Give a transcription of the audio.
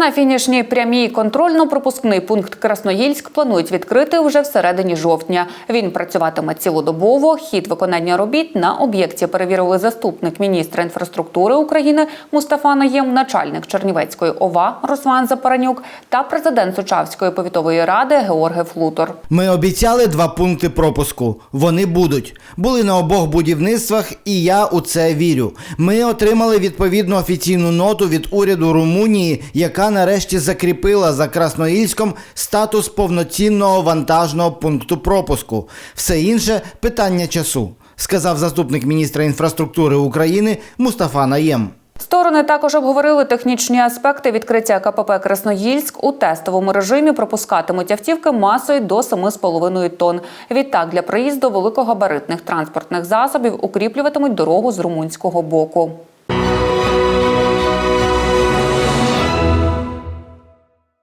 На фінішній прямій контрольно-пропускний пункт Красноїльськ планують відкрити вже всередині жовтня. Він працюватиме цілодобово. Хід виконання робіт на об'єкті перевірили заступник міністра інфраструктури України Мустафа Наєм, начальник Чернівецької ОВА Руслан Запаранюк та президент Сучавської повітової ради Георгій Флутор. Ми обіцяли два пункти пропуску. Вони будуть. Були на обох будівництвах, і я у це вірю. Ми отримали відповідну офіційну ноту від уряду Румунії, яка нарешті закріпила за Красноїльськом статус повноцінного вантажного пункту пропуску. Все інше питання часу, сказав заступник міністра інфраструктури України Мустафа Наєм. Сторони також обговорили технічні аспекти відкриття КПП Красноїльськ у тестовому режимі. Пропускатимуть автівки масою до 7,5 тонн. Відтак для проїзду великогабаритних транспортних засобів укріплюватимуть дорогу з румунського боку.